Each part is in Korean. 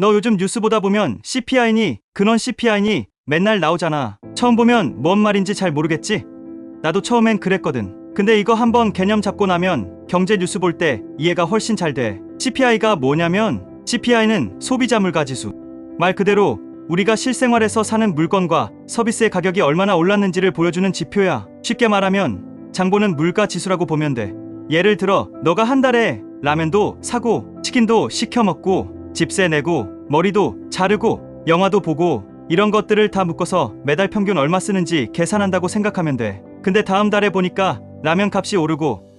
너 요즘 뉴스 보다 보면 CPI니 근원 CPI니 맨날 나오잖아. 처음 보면 뭔 말인지 잘 모르겠지? 나도 처음엔 그랬거든. 근데 이거 한번 개념 잡고 나면 경제 뉴스 볼 때 이해가 훨씬 잘 돼. CPI가 뭐냐면 CPI는 소비자 물가 지수. 말 그대로 우리가 실생활에서 사는 물건과 서비스의 가격이 얼마나 올랐는지를 보여주는 지표야. 쉽게 말하면 장보는 물가 지수라고 보면 돼. 예를 들어 너가 한 달에 라면도 사고 치킨도 시켜 먹고 집세 내고 머리도 자르고 영화도 보고 이런 것들을 다 묶어서 매달 평균 얼마 쓰는지 계산한다고 생각하면 돼. 근데 다음 달에 보니까 라면 값이 오르고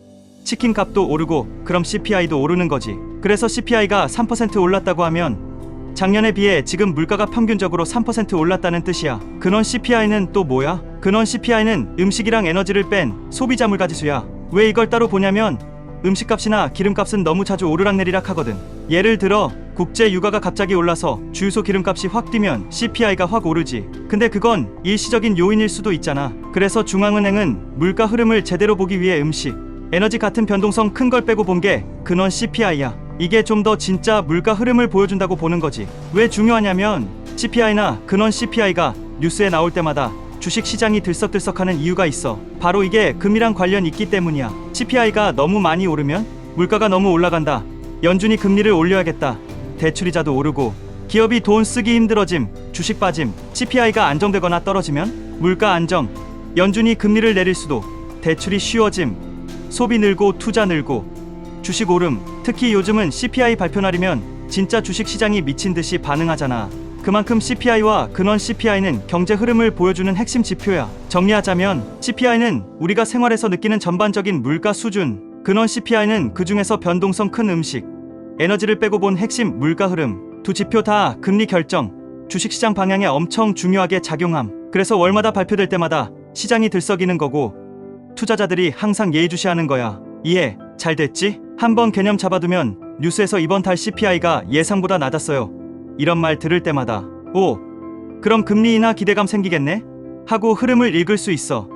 치킨 값도 오르고 그럼 CPI도 오르는 거지. 그래서 CPI가 3% 올랐다고 하면 작년에 비해 지금 물가가 평균적으로 3% 올랐다는 뜻이야. 근원 CPI는 또 뭐야? 근원 CPI는 음식이랑 에너지를 뺀 소비자 물가 지수야. 왜 이걸 따로 보냐면 음식값이나 기름값은 너무 자주 오르락내리락 하거든. 예를 들어 국제 유가가 갑자기 올라서 주유소 기름값이 확 뛰면 CPI가 확 오르지. 근데 그건 일시적인 요인일 수도 있잖아. 그래서 중앙은행은 물가 흐름을 제대로 보기 위해 음식, 에너지 같은 변동성 큰 걸 빼고 본 게 근원 CPI야. 이게 좀 더 진짜 물가 흐름을 보여준다고 보는 거지. 왜 중요하냐면 CPI나 근원 CPI가 뉴스에 나올 때마다 주식 시장이 들썩들썩하는 이유가 있어. 바로 이게 금이랑 관련 있기 때문이야. CPI가 너무 많이 오르면 물가가 너무 올라간다. 연준이 금리를 올려야겠다. 대출이자도 오르고 기업이 돈 쓰기 힘들어짐, 주식 빠짐, CPI가 안정되거나 떨어지면 물가 안정, 연준이 금리를 내릴 수도, 대출이 쉬워짐, 소비 늘고 투자 늘고 주식 오름 특히 요즘은 CPI 발표 날이면 진짜 주식 시장이 미친 듯이 반응하잖아. 그만큼 CPI와 근원 CPI는 경제 흐름을 보여주는 핵심 지표야. 정리하자면 CPI는 우리가 생활에서 느끼는 전반적인 물가 수준 근원 CPI는 그 중에서 변동성 큰 음식 에너지를 빼고 본 핵심 물가 흐름 두 지표 다 금리 결정 주식시장 방향에 엄청 중요하게 작용함 그래서 월마다 발표될 때마다 시장이 들썩이는 거고 투자자들이 항상 예의주시하는 거야. 이해 잘 됐지? 한번 개념 잡아두면 뉴스에서 이번 달 CPI가 예상보다 낮았어요. 이런 말 들을 때마다 오 그럼 금리 인하 기대감 생기겠네? 하고 흐름을 읽을 수 있어.